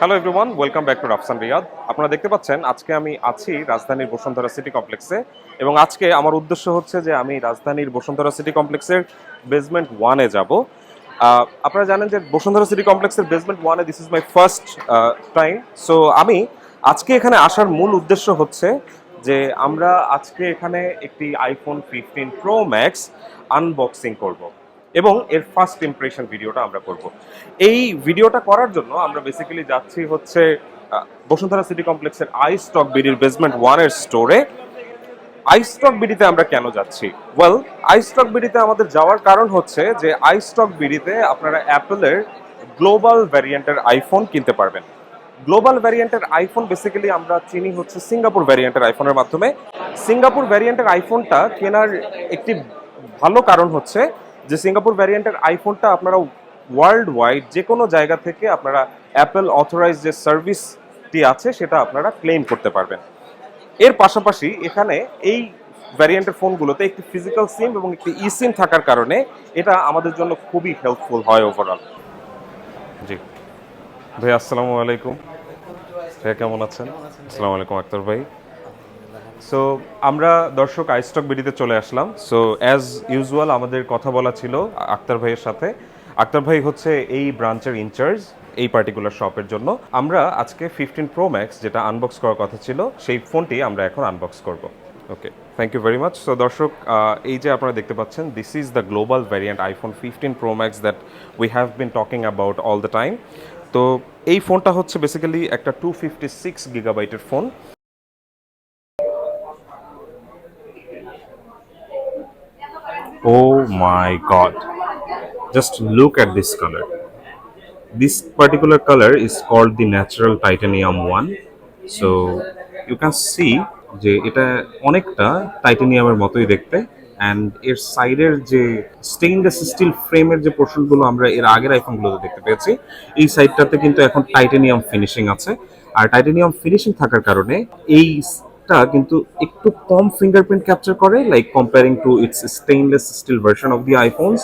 Hello everyone welcome back to Rafsan Riad আপনারা দেখতে পাচ্ছেন, আজকে আমি আছি রাজধানীর বসুন্ধরা সিটি কমপ্লেক্সে এবং আজকে আমার উদ্দেশ্য হচ্ছে যে আমি রাজধানীর বসুন্ধরা সিটি কমপ্লেক্সের বেসমেন্ট ওয়ানে যাব। আপনারা জানেন যে বসুন্ধরা সিটি কমপ্লেক্সের বেসমেন্ট ওয়ানে this is my first time so আমি আজকে এখানে আসার মূল উদ্দেশ্য হচ্ছে যে আমরা আজকে এখানে একটি iPhone fifteen Pro Max unboxing করব। এবং এর ফার্স্ট ইমপ্রেশন ভিডিওটা আমরা করব। এই ভিডিওটা করার জন্য আমরা বেসিক্যালি যাচ্ছি হচ্ছে বসুন্ধরা সিটি কমপ্লেক্সের আই স্টক বিডির বেসমেন্ট ওয়ানের স্টোরে আই স্টক বিডিতে আমরা কেন যাচ্ছি? ওয়েল আই স্টক বিডিতে আমাদের যাওয়ার কারণ হচ্ছে যে আই স্টক বিডিতে আপনারা অ্যাপেলের গ্লোবাল ভ্যারিয়েন্টের আইফোন কিনতে পারবেন। গ্লোবাল ভ্যারিয়েন্টের আইফোন বেসিক্যালি আমরা চিনি হচ্ছে সিঙ্গাপুর ভ্যারিয়েন্টের আইফোনের মাধ্যমে। সিঙ্গাপুর ভ্যারিয়েন্টের আইফোনটা কেনার একটি ভালো কারণ হচ্ছে যে সিঙ্গাপুর ভ্যারিয়েন্টের আইফোনটা আপনারা ওয়ার্ল্ড ওয়াইড যে কোনো জায়গা থেকে আপনারা অ্যাপেল অথরাইজ যে সার্ভিসটি আছে সেটা আপনারা ক্লেম করতে পারবেন। এর পাশাপাশি এখানে এই ভ্যারিয়েন্টের ফোনগুলোতে একটি ফিজিক্যাল সিম এবং একটি ই সিম থাকার কারণে এটা আমাদের জন্য খুবই হেল্পফুল হয় ওভারঅল জি। ভাই আসসালামু আলাইকুম। ভাইয়া কেমন আছেন? আসসালামু আলাইকুম আক্তার ভাই। সো আমরা দর্শক আইস্টক বিডিতে চলে আসলাম। সো অ্যাজ ইউজুয়াল আমাদের কথা বলা ছিল আক্তার ভাইয়ের সাথে। আক্তার ভাই হচ্ছে এই ব্রাঞ্চের ইনচার্জ এই পার্টিকুলার শপের জন্য। আমরা আজকে ফিফটিন প্রো ম্যাক্স যেটা আনবক্স করার কথা ছিল, সেই ফোনটি আমরা এখন আনবক্স করব। Okay thank you very much so দর্শক এই যে আপনারা দেখতে পাচ্ছেন this is the global variant iPhone fifteen Pro Max that we have been talking about all the time তো, এই ফোনটা হচ্ছে বেসিক্যালি একটা two fifty six গিগাবাইটের phone Oh my god. Just look at this color. This particular color is called the natural titanium one. So, you can see যে এটা অনেকটা টাইটানিয়ামের মতোই দেখতে অ্যান্ড এর সাইডের যে স্টেইনলেস স্টিল ফ্রেমের যে পোর্শনগুলো আমরা এর আগের আইফোনগুলোতে দেখতে পেয়েছি, এই সাইডটাতে কিন্তু এখন টাইটানিয়াম ফিনিশিং আছে আর টাইটানিয়াম ফিনিশিং থাকার কারণে এই টা কিন্তু একটু কম ফিঙ্গারপ্রিন্ট ক্যাপচার করে like comparing to its stainless steel version of the iPhones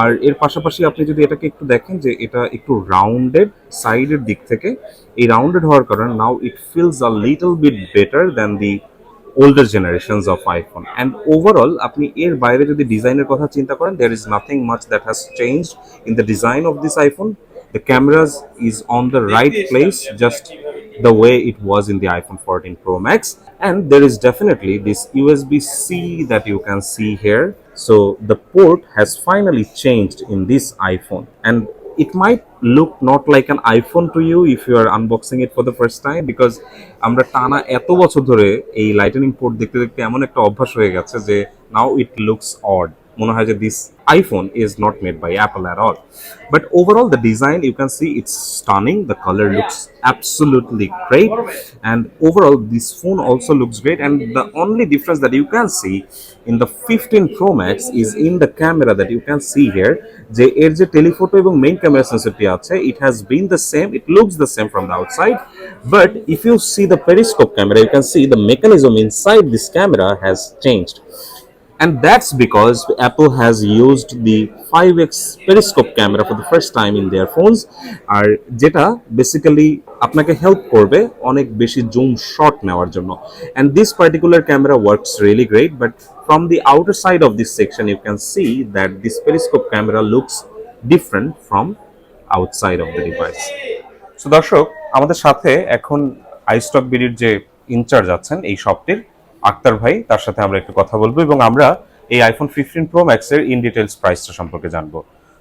আর এর পাশাপাশি আপনি যদি এটাকে একটু দেখেন যে এটা একটু রাউন্ডেড সাইডের দিক থেকে, এই রাউন্ডেড হওয়ার কারণে now it feels a little bit better than the older generations of iPhone and overall আপনি এর বাইরে যদি ডিজাইনের কথা চিন্তা করেন there is nothing much that has change in the design of this iPhone the cameras is on the right place, just the way it was in the iphone 14 pro max and there is definitely this usb-c that you can see here so the port has finally changed in this iphone and it might look not like an iphone to you if you are unboxing it for the first time because আমরা টানা এত বছর ধরে এই lightning port দেখতে দেখতে এমন একটা অভ্যাস হয়ে গেছে যে নাও ইট লুকস অড মনে হয় যে this iPhone is not made by Apple at all but overall the design you can see it's stunning the colour looks absolutely great and overall this phone also looks great and the only difference that you can see in the 15 pro max is in the camera that you can see here যে এর যে telephoto এবং main camera সেন্সরটি আছে it has been the same it looks the same from the outside but if you see the periscope camera you can see the mechanism inside this camera has changed and that's because Apple has used the 5x periscope camera for the first time in their phones আর যেটা basically আপনাকে help করবে অনেক বেশি zoom shot নেওয়ার জন্য and this particular camera works really great but from the outer side of this section you can see that this periscope camera looks different from outside of the device so দর্শক আমাদের সাথে এখন আইস্টক বিডির যে in charge আছেন এই শপটির আক্তার ভাই তার সাথে আমরা একটু কথা বলব এবং আমরা এই আইফোন ফিফটিন প্রো ম্যাক্সের ইন ডিটেলস প্রাইসটা সম্পর্কে জানব।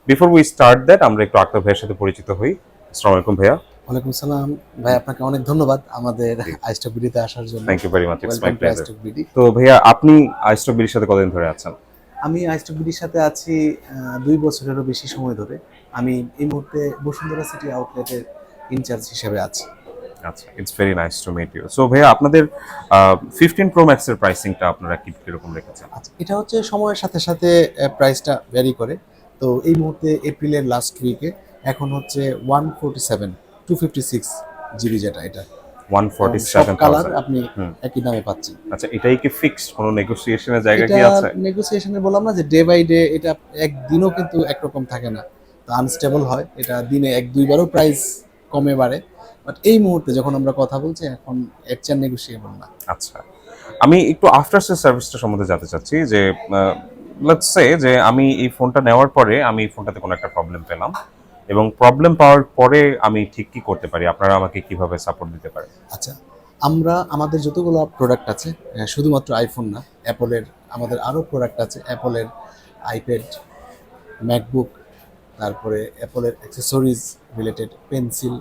বিফোর উই স্টার্ট দ্যাট আমরা একটু আক্তার ভাইয়ের সাথে পরিচিত হই। আসসালামু আলাইকুম ভাইয়া। ওয়ালাইকুম সালাম ভাই আপনাকে অনেক ধন্যবাদ আমাদের আইস্টক বিডিতে আসার জন্য। Thank you very much it's my pleasure তো ভাইয়া আপনি আইস্টক বিডির সাথে কতদিন ধরে আছেন? আমি আইস্টক বিডির সাথে আছি দুই বছরেরও বেশি সময় ধরে। আমি এই মুহূর্তে বসুন্ধরা সিটি আউটলেটের ইনচার্জ হিসেবে আছি। আচ্ছা it's very nice to meet you so ভাইয়া আপনাদের ফিফটিন প্রো ম্যাক্সের প্রাইসিংটা আপনারা কি কীরকম রেখেছেন? আচ্ছা এটা হচ্ছে সময়ের সাথে সাথে প্রাইসটা ভ্যারি করে। তো এই মুহূর্তে এপ্রিলের লাস্ট উইকে এখন হচ্ছে one forty seven two fifty six GB যেটা এটা ওয়ান ফর্টি সেভেন কালার আপনি। একই দামে পাচ্ছেন। আচ্ছা এটাই কি ফিক্সড কোনো নেগোসিয়েশনের জায়গা কি এটা আছে? নেগোসিয়েশনে বললাম না যে ডে বাই ডে এটা একদিনও কিন্তু একরকম থাকে না। তো আনস্টেবল হয় এটা দিনে এক দুইবারও প্রাইস কমে বাড়ে। বাট এই মুহূর্তে যখন আমরা কথা বলছি এখন এর চেয়ে নেগোসিয়েবল না। আচ্ছা। আমি একটু আফটার সেল সার্ভিসটা সম্বন্ধে জানতে চাচ্ছি যে লেটস সে যে আমি এই ফোনটা নেওয়ার পরে আমি এই ফোনটাতে কোনো একটা প্রবলেম পেলাম এবং প্রবলেম পাওয়ার পরে আমি ঠিক কি করতে পারি? আপনারা আমাকে কীভাবে সাপোর্ট দিতে পারেন? আচ্ছা আমরা আমাদের যতগুলো প্রোডাক্ট আছে শুধুমাত্র আইফোন না অ্যাপলের আমাদের আরও প্রোডাক্ট আছে অ্যাপলের আইপ্যাড ম্যাকবুক তারপরে অ্যাপলের অ্যাক্সেসরিজ রিলেটেড পেন্সিল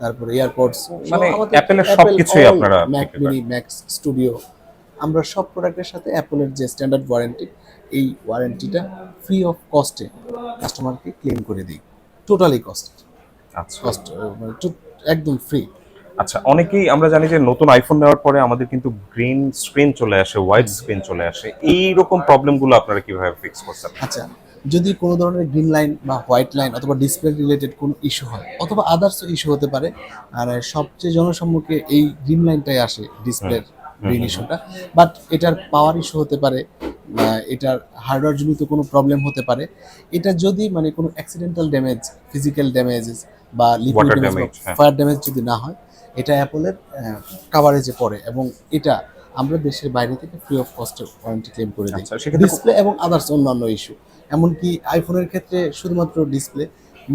তারপরে এয়ারপডস মানে এর সবকিছুই আপনারা ম্যাক মিনি ম্যাক্স স্টুডিও আমরা সব প্রোডাক্টের সাথে অ্যাপলের যে স্ট্যান্ডার্ড ওয়ারেন্টি এই ওয়ারেন্টিটা ফ্রি অফ কস্টে কাস্টমারকে ক্লেম করে দিই। টোটালি কস্ট আচ্ছা। কস্ট মানে to- একদম ফ্রি আচ্ছা অনেকেই আমরা জানি যে নতুন আইফোন নেওয়ার পরে আমাদের কিন্তু গ্রিন স্ক্রিন চলে আসে হোয়াইট স্ক্রিন চলে আসে। এই রকম প্রবলেমগুলো আপনারা কীভাবে ফিক্স করছেন আচ্ছা যদি কোনো ধরনের গ্রিন লাইন বা হোয়াইট লাইন অথবা ডিসপ্লে রিলেটেড কোনো ইস্যু হয় অথবা আদার্স ইস্যু হতে পারে আর সবচেয়ে জনসম্মুখে এই গ্রিন লাইনটাই আসে ডিসপ্লের গ্রিন ইস্যুটা বাট এটার পাওয়ার ইস্যু হতে পারে এটার হার্ডওয়্যার জনিত কোনো প্রবলেম হতে পারে। এটা যদি মানে কোনো অ্যাক্সিডেন্টাল ড্যামেজ ফিজিক্যাল ড্যামেজেস বা লিকুইড ড্যামেজ। ফায়ার ড্যামেজ যদি না হয় এটা অ্যাপলের কাভারেজে পড়ে এবং এটা আমরা দেশের বাইরে থেকে ফ্রি অফ কস্টে ওয়ারেন্টি ক্লেম করে দিই। আচ্ছা ডিসপ্লে এবং আদার্স অন্যান্য ইস্যু এমনকি আইফোনের ক্ষেত্রে শুধুমাত্র ডিসপ্লে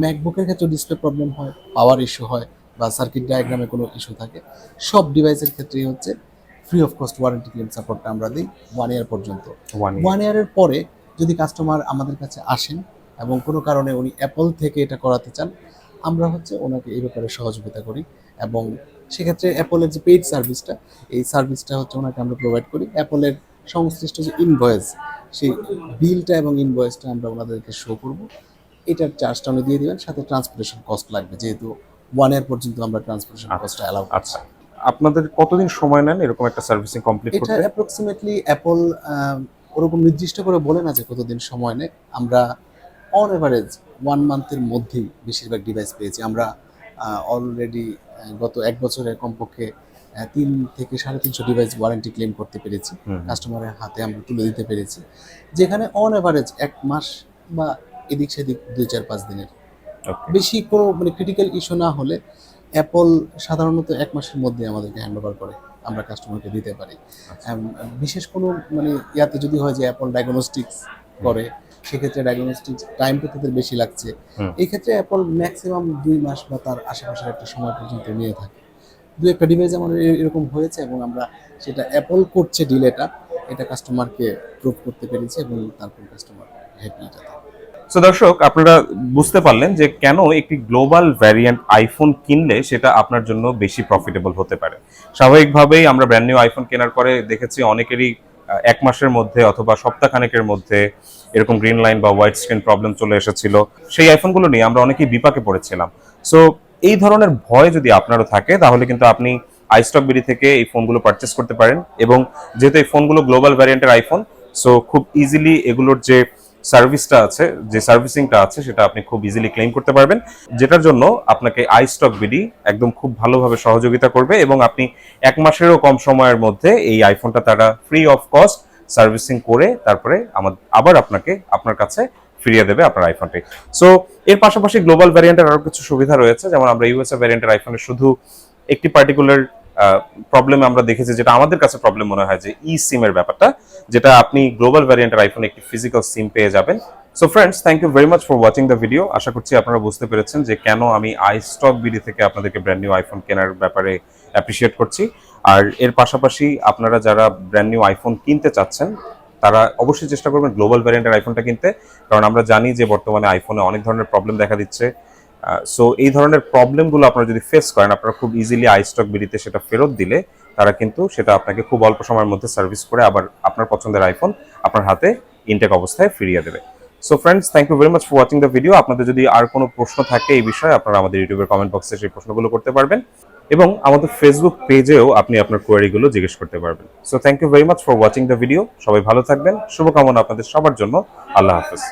ম্যাকবুকের ক্ষেত্রে ডিসপ্লে প্রবলেম হয় পাওয়ার ইস্যু হয় বা সার্কিট ডায়াগ্রামে কোনো ইস্যু থাকে। সব ডিভাইসের ক্ষেত্রেই হচ্ছে free of cost warranty claim সাপোর্টটা আমরা দিই ওয়ান ইয়ার পর্যন্ত। ওয়ান ইয়ারের পরে যদি কাস্টমার আমাদের কাছে আসেন এবং কোনো কারণে উনি অ্যাপল থেকে এটা করাতে চান আমরা হচ্ছে ওনাকে এই ব্যাপারে সহযোগিতা করি এবং সেক্ষেত্রে অ্যাপলের যে পেইড সার্ভিসটা এই সার্ভিসটা হচ্ছে ওনাকে আমরা প্রোভাইড করি। অ্যাপলের সংশ্লিষ্ট যে ইনভয়েস সেই বিলটা এবং ইনভয়েসটা আমরা ওনাদেরকে শো করব। এটার চার্জটা উনি দিয়ে দেবেন সাথে ট্রান্সপোর্টেশন কস্ট লাগবে যেহেতু ওয়ান ইয়ার পর্যন্ত আমরা ট্রান্সপোর্টেশন কস্টটা অ্যালাউ আচ্ছা। আপনাদের কতদিন সময় নেন এরকম একটা সার্ভিসিং কমপ্লিট করতে? এটা অ্যাপ্রক্সিমেটলি অ্যাপল ওরকম নির্দিষ্ট করে বলে না যে কতদিন সময় নেয়। আমরা অন এভারেজ ওয়ান মান্থের মধ্যেই বেশিরভাগ ডিভাইস পেয়েছি। আমরা অলরেডি গত এক বছরে কমপক্ষে তিন থেকে সাড়ে তিনশো ডিভাইস ওয়ারেন্টি ক্লেম করতে পেরেছি। কাস্টমারের হাতে আমরা তুলে দিতে পেরেছি। যেখানে অন এভারেজ এক মাস বা এদিক সেদিক দুই চার পাঁচ দিনের। বেশি কোনো মানে ক্রিটিক্যাল ইস্যু না হলে অ্যাপল সাধারণত এক মাসের মধ্যে আমাদেরকে হ্যান্ড ওভার করে আমরা কাস্টমারকে দিতে পারি। আচ্ছা। বিশেষ কোনো মানে ইয়াতে যদি হয় যে অ্যাপল ডায়াগনস্টিক্স করে সেক্ষেত্রে ডায়াগনস্টিক্স টাইমটা তাদের বেশি লাগছে। এই ক্ষেত্রে অ্যাপল ম্যাক্সিমাম দুই মাস বা তার আশেপাশের একটা সময় পর্যন্ত নিয়ে থাকে। দু একটা ডিভাইস আমাদের এরকম হয়েছে এবং আমরা সেটা অ্যাপল করছে ডিলেটা এটা কাস্টমারকে প্রুভ করতে পেরেছি এবং তারপর কাস্টমার হ্যাপি এটাতে সো দর্শক আপনারা বুঝতে পারলেন যে কেন একটি গ্লোবাল ভ্যারিয়েন্ট আইফোন কিনলে সেটা আপনার জন্য বেশি প্রফিটেবল হতে পারে। স্বাভাবিকভাবেই আমরা ব্র্যান্ড নিউ আইফোন কেনার পরে দেখেছি অনেকেরই এক মাসের মধ্যে অথবা সপ্তাহখানেকের মধ্যে এরকম গ্রিন লাইন বা হোয়াইট স্ক্রিন প্রবলেম চলে এসেছিল, সেই আইফোনগুলো নিয়ে আমরা অনেকেই বিপাকে পড়েছিলাম। সো এই ধরনের ভয় যদি আপনারও থাকে, তাহলে কিন্তু আপনি আইস্টক বিডি থেকে এই ফোনগুলো পারচেস করতে পারেন এবং যেহেতু এই ফোনগুলো গ্লোবাল ভ্যারিয়েন্টের আইফোন সো খুব ইজিলি এগুলোর যে সার্ভিসটা আছে, যে সার্ভিসিংটা আছে, সেটা আপনি খুব ইজিলি ক্লেম করতে পারবেন। যেটার জন্য আপনাকে আই স্টক বিডি একদম খুব ভালোভাবে সহযোগিতা করবে এবং আপনি এক মাসেরও কম সময়ের মধ্যে এই আইফোনটা তারা ফ্রি অফ কস্ট সার্ভিসিং করে তারপরে আবার আপনাকে আপনার কাছে ফিরিয়ে দেবে আপনার আইফোনটি সো এর পাশাপাশি গ্লোবাল ভ্যারিয়েন্টের আরও কিছু সুবিধা রয়েছে, যেমন আমরা ইউএসএ ভ্যারিয়েন্টের আইফোনে শুধু একটি পার্টিকুলার প্রবলেম আমরা দেখেছি, যেটা আমাদের কাছে প্রবলেম মনে হয় যে ই সিমের ব্যাপারটা, যেটা আপনি গ্লোবাল ভ্যারিয়েন্টের আইফোনে একটি ফিজিক্যাল সিম পেয়ে যাবেন। So friends thank you very much for watching the video আশা করছি আপনারা বুঝতে পেরেছেন যে কেন আমি আই স্টক বিডি থেকে আপনাদেরকে ব্র্যান্ড নিউ আইফোন কেনার ব্যাপারে অ্যাপ্রিসিয়েট করছি। আর এর পাশাপাশি আপনারা যারা ব্র্যান্ড নিউ আইফোন কিনতে চাচ্ছেন, তারা অবশ্যই চেষ্টা করবেন গ্লোবাল ভ্যারিয়েন্টের আইফোনটা কিনতে। কারণ আমরা জানি যে বর্তমানে আইফোনে অনেক ধরনের প্রবলেম দেখা দিচ্ছে। সো এই ধরনের প্রবলেমগুলো আপনারা যদি ফেস করেন, আপনারা খুব ইজিলি আইস্টক বিডিতে সেটা ফেরত দিলে, তারা কিন্তু সেটা আপনাকে খুব অল্প সময়ের মধ্যে সার্ভিস করে আবার আপনার পছন্দের আইফোন আপনার হাতে ইনটেক অবস্থায় ফিরিয়ে দেবে। So friends thank you very much for watching the video আপনাদের যদি আর কোনো প্রশ্ন থাকে এই বিষয়ে, আপনারা আমাদের ইউটিউবের কমেন্ট বক্সে সেই প্রশ্নগুলো করতে পারবেন। এবং আমাদের ফেসবুক পেজেও আপনি আপনার কোয়ারিগুলো জিজ্ঞেস করতে পারবেন। So thank you very much for watching the video সবাই ভালো থাকবেন। শুভকামনা আপনাদের সবার জন্য। আল্লাহ হাফেজ।